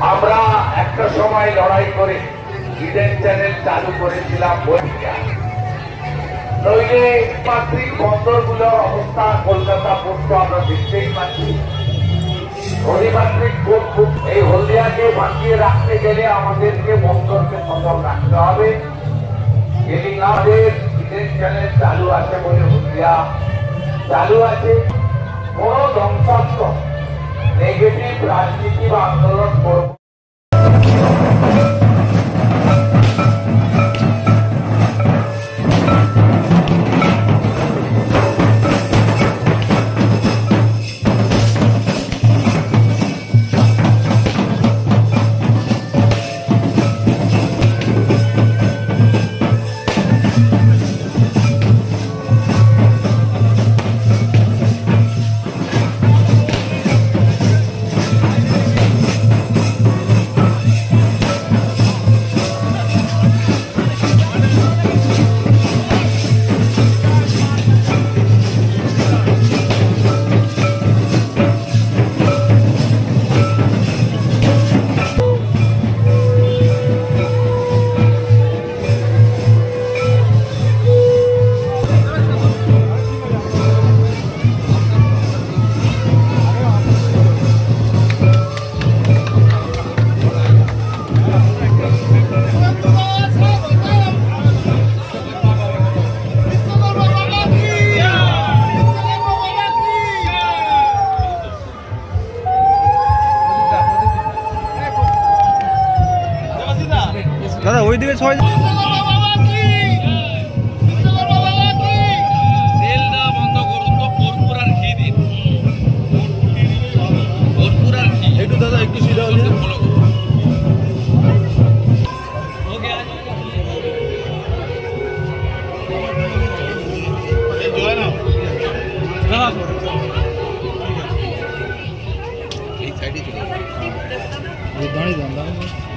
আমরা একটা সময় লড়াই করে ইডেন চ্যানেল চালু করেছিলাম নইলে মাতৃক বন্দরগুলোর অবস্থা কলকাতা পোস্ট আমরা দেখতেই পাচ্ছি। হরিমাত্রিক খুব এই হলদিয়াকে বাঁচিয়ে রাখতে গেলে আমাদেরকে বন্দরকে সচল রাখতে হবে। এদিন আমাদের ইডেন চ্যানেল চালু আছে বলে হলদিয়া চালু আছে। কোনো ধ্বংসাত্মক নেগেটিভ রাজনীতি বা আন্দোলন করব। দাদা ওই দিকে সবাই ರೆಡಿ ಇದೆ ದಾಣಿ ದಾಣಿ